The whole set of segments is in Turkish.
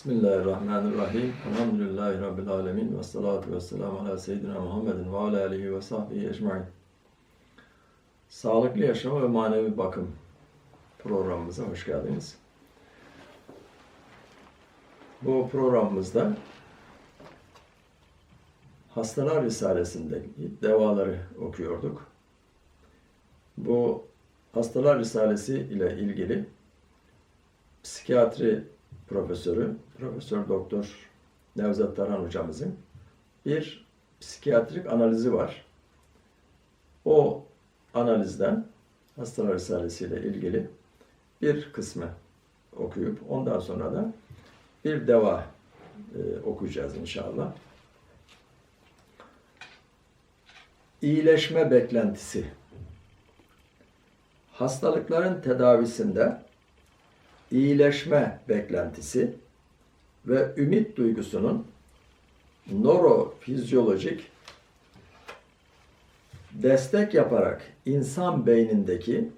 Bismillahirrahmanirrahim. Elhamdülillahi Rabbil alemin. Ve salatu ve selamu ala seyyidina Muhammedin ve ala alihi ve sahbihi ecmain. Sağlıklı yaşama ve manevi bakım programımıza hoş geldiniz. Bu programımızda Hastalar Risalesi'ndeki devaları okuyorduk. Bu Hastalar Risalesi ile ilgili psikiyatri profesörü, Profesör Doktor Nevzat Tarhan hocamızın bir psikiyatrik analizi var. O analizden Hastalar Risalesi ilgili bir kısmı okuyup ondan sonra da bir deva e, okuyacağız inşallah. İyileşme beklentisi. Hastalıkların tedavisinde iyileşme beklentisi ve ümit duygusunun nörofizyolojik destek yaparak insan beynindeki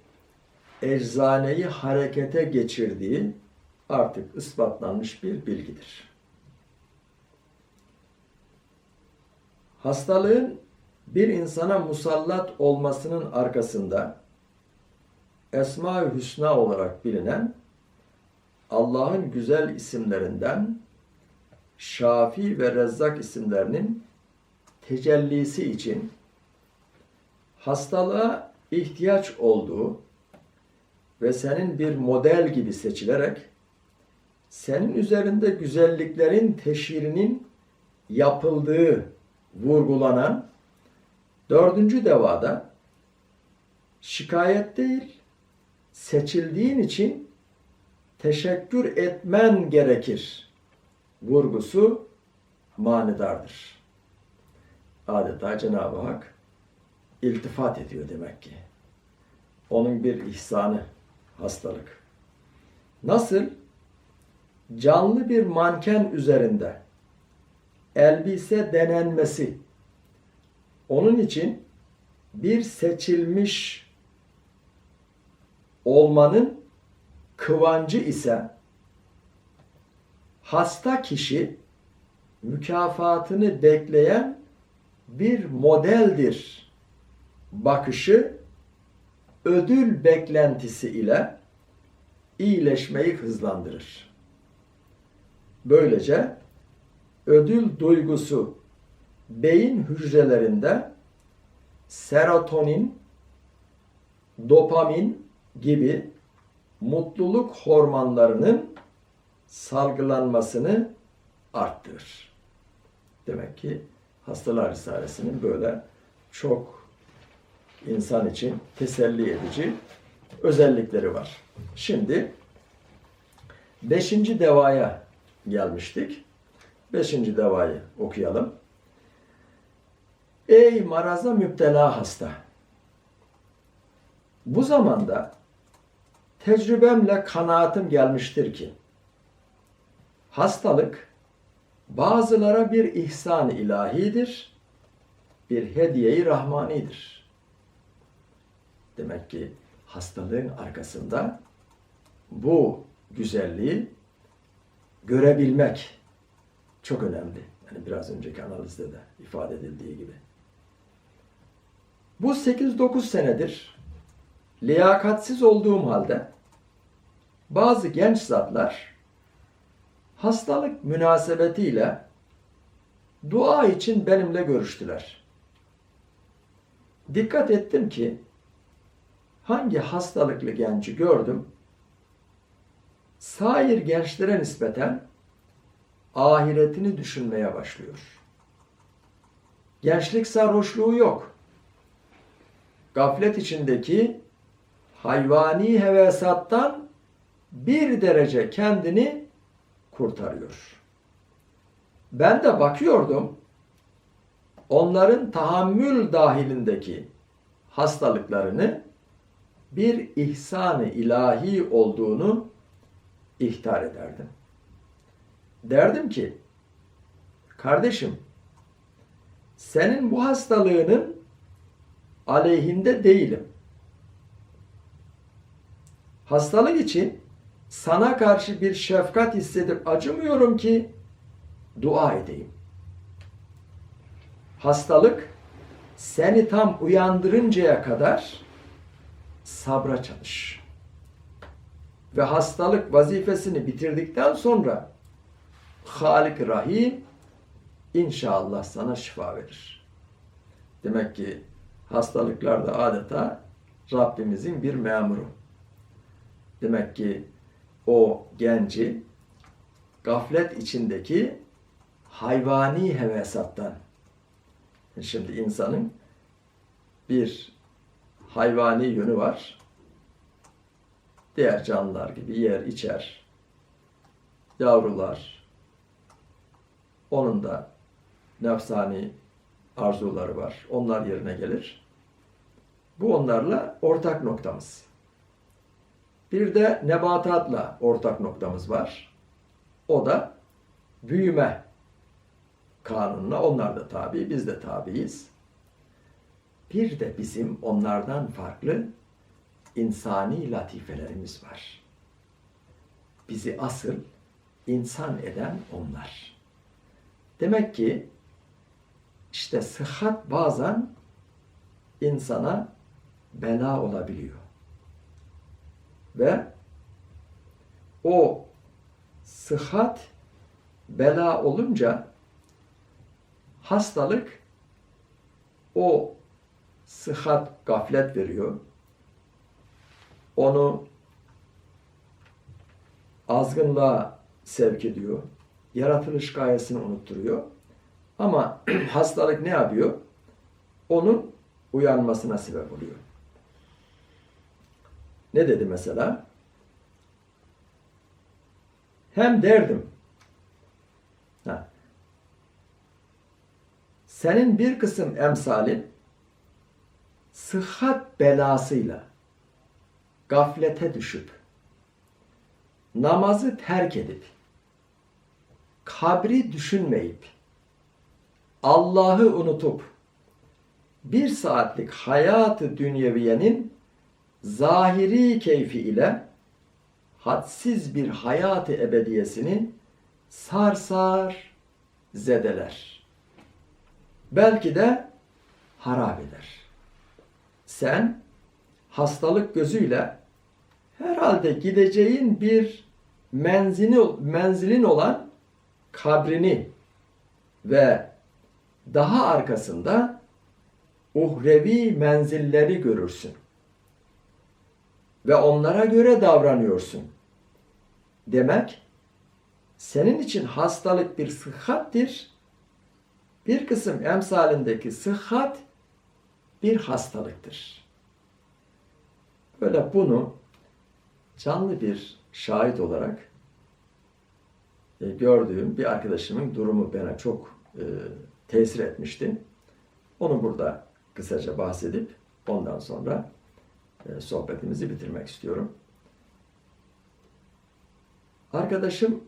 eczaneyi harekete geçirdiği artık ispatlanmış bir bilgidir. Hastalığın bir insana musallat olmasının arkasında Esma-ı Hüsna olarak bilinen Allah'ın güzel isimlerinden Şafi ve Rezzak isimlerinin tecellisi için hastalığa ihtiyaç olduğu ve senin bir model gibi seçilerek senin üzerinde güzelliklerin teşhirinin yapıldığı vurgulanan dördüncü devada şikayet değil seçildiğin için teşekkür etmen gerekir vurgusu manidardır. Adeta Cenab-ı Hak iltifat ediyor demek ki. Onun bir ihsanı, hastalık. Nasıl? Canlı bir manken üzerinde elbise denenmesi, onun için bir seçilmiş olmanın kıvancı ise hasta kişi mükafatını bekleyen bir modeldir. Bakışı ödül beklentisi ile iyileşmeyi hızlandırır. Böylece ödül duygusu beyin hücrelerinde serotonin, dopamin gibi mutluluk hormonlarının salgılanmasını arttırır. Demek ki Hastalar Risalesi'nin böyle çok insan için teselli edici özellikleri var. Şimdi beşinci devaya gelmiştik. Beşinci devayı okuyalım. Ey maraza müptela hasta! Bu zamanda tecrübemle kanaatim gelmiştir ki hastalık bazılara bir ihsan ilahidir, bir hediye-i rahmanidir. Demek ki hastalığın arkasında bu güzelliği görebilmek çok önemli. Yani biraz önceki analizde de ifade edildiği gibi. Bu 8-9 senedir liyakatsiz olduğum halde bazı genç zatlar hastalık münasebetiyle dua için benimle görüştüler. Dikkat ettim ki hangi hastalıklı genci gördüm sair gençlere nispeten ahiretini düşünmeye başlıyor. Gençlik sarhoşluğu yok. Gaflet içindeki hayvani hevesattan bir derece kendini kurtarıyor. Ben de bakıyordum onların tahammül dahilindeki hastalıklarını bir ihsan-ı ilahi olduğunu ihtar ederdim. Derdim ki kardeşim senin bu hastalığının aleyhinde değilim. Hastalık için sana karşı bir şefkat hissedip acımıyorum ki dua edeyim. Hastalık seni tam uyandırıncaya kadar sabra çalış. Ve hastalık vazifesini bitirdikten sonra Halik Rahim inşallah sana şifa verir. Demek ki hastalıklar da adeta Rabbimizin bir memuru. Demek ki o genci gaflet içindeki hayvani hevesattan şimdi insanın bir hayvani yönü var. Diğer canlılar gibi yer içer. Yavrular. Onun da nefsani arzuları var. Onlar yerine gelir. Bu onlarla ortak noktamız. Bir de nebatatla ortak noktamız var. O da büyüme kanununa onlar da tabi, biz de tabiiz. Bir de bizim onlardan farklı insani latifelerimiz var. Bizi asıl insan eden onlar. Demek ki işte sıhhat bazen insana bela olabiliyor. Ve o sıhhat bela olunca hastalık o sıhhat gaflet veriyor. Onu azgınlığa sevk ediyor. Yaratılış gayesini unutturuyor. Ama hastalık ne yapıyor? Onun uyanmasına sebep oluyor. Ne dedi mesela? Hem derdim. Ha. Senin bir kısım emsalin sıhhat belasıyla gaflete düşüp namazı terk edip kabri düşünmeyip Allah'ı unutup bir saatlik hayatı dünyeviyenin zahiri keyfi ile hadsiz bir hayatı ebediyesini sarsar zedeler. Belki de harap eder. Sen hastalık gözüyle herhalde gideceğin bir menzili, menzilin olan kabrini ve daha arkasında uhrevi menzilleri görürsün. Ve onlara göre davranıyorsun. Demek senin için hastalık bir sıhhattir. Bir kısım emsalindeki sıhhat bir hastalıktır. Böyle bunu canlı bir şahit olarak e, gördüğüm bir arkadaşımın durumu bana çok e, tesir etmişti. Onu burada kısaca bahsedip ondan sonra sohbetimizi bitirmek istiyorum. Arkadaşım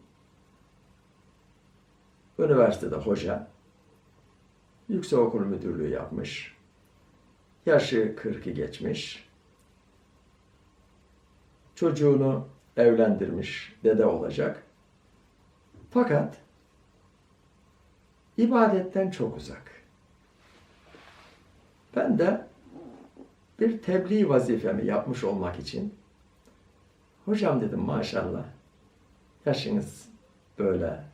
üniversitede hoca, yüksekokul müdürlüğü yapmış, yaşı 40'ı geçmiş, çocuğunu evlendirmiş, dede olacak. Fakat ibadetten çok uzak. Ben de bir tebliğ vazifemi yapmış olmak için hocam dedim maşallah yaşınız böyle,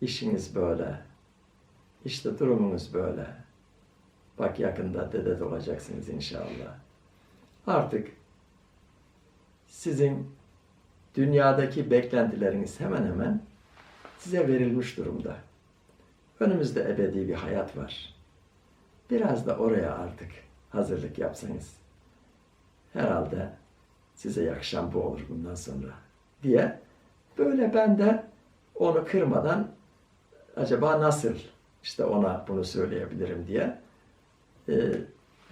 işiniz böyle, işte durumunuz böyle. Bak yakında dede de olacaksınız inşallah. Artık sizin dünyadaki beklentileriniz hemen hemen size verilmiş durumda. Önümüzde ebedi bir hayat var. Biraz da oraya artık hazırlık yapsanız herhalde size yakışan bu olur bundan sonra diye böyle ben de onu kırmadan acaba nasıl işte ona bunu söyleyebilirim diye e,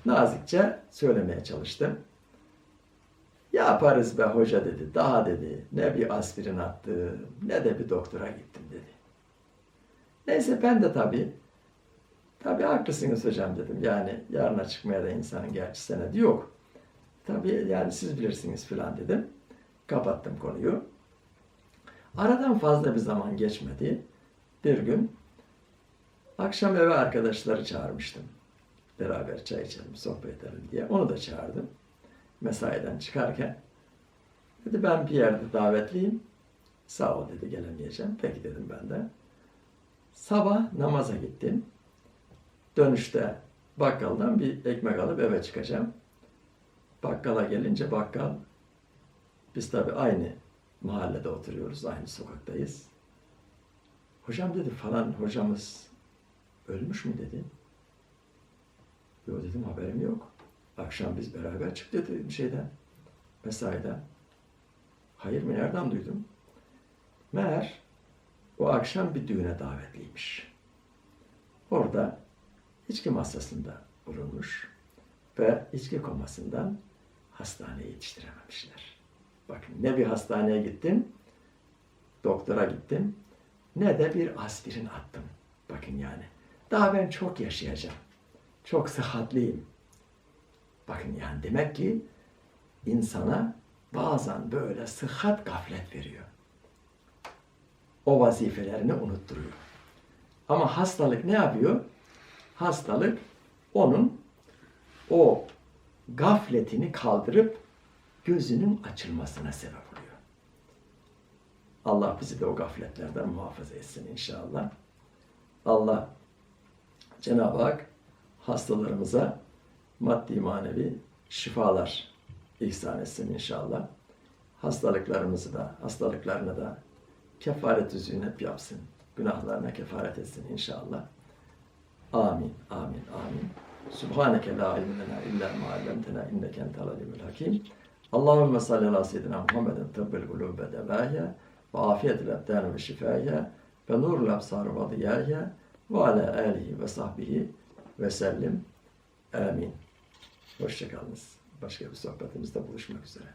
nazikçe söylemeye çalıştım. Yaparız be hoca dedi. Daha dedi. Ne bir aspirin attım ne de bir doktora gittim dedi. Neyse ben de tabii tabii haklısınız hocam dedim. Yani yarına çıkmaya da insanın gerçi senedi yok. Tabii yani siz bilirsiniz filan dedim. Kapattım konuyu. Aradan fazla bir zaman geçmedi. Bir gün akşam eve arkadaşları çağırmıştım. Beraber çay içelim, sohbet edelim diye. Onu da çağırdım. Mesaiden çıkarken. Dedi ben bir yerde davetliyim. Sağ ol dedi gelemeyeceğim. Peki dedim ben de. Sabah namaza gittim. Dönüşte bakkaldan bir ekmek alıp eve çıkacağım. Bakkala gelince bakkal biz tabii aynı mahallede oturuyoruz, aynı sokaktayız. Hocam dedi falan hocamız ölmüş mü dedi. Yok dedim haberim yok. Akşam biz beraber çıktık dedim şeyden, mesaiden. Hayır mı nereden duydum? Meğer o akşam bir düğüne davetliymiş. Orada içki masasında bulunmuş ve içki komasından hastaneye yetiştirememişler. Bakın ne bir hastaneye gittim, doktora gittim, ne de bir aspirin attım. Bakın yani. Daha ben çok yaşayacağım. Çok sıhhatliyim. Bakın yani demek ki insana bazen böyle sıhhat gaflet veriyor. O vazifelerini unutturuyor. Ama hastalık ne yapıyor? Hastalık onun o gafletini kaldırıp gözünün açılmasına sebep oluyor. Allah bizi de o gafletlerden muhafaza etsin inşallah. Allah Cenab-ı Hak hastalarımıza maddi manevi şifalar ihsan etsin inşallah. Hastalıklarımızı da, hastalıklarını da kefaret zünep yapsın. Günahlarına kefaret etsin inşallah. Amin, amin, amin. Subhaneke la ilme lena illa ma allamtena inneke entel hakim. Allahümme salli ala seyyidina Muhammedin tıbbıl gulube devâye ve afiyetil ebdâne ve şifâye ve nurul absar ve diyâye ve ala alihi ve sahbihi ve sellim. Amin. Hoşçakalınız. Başka bir sohbetimizde buluşmak üzere.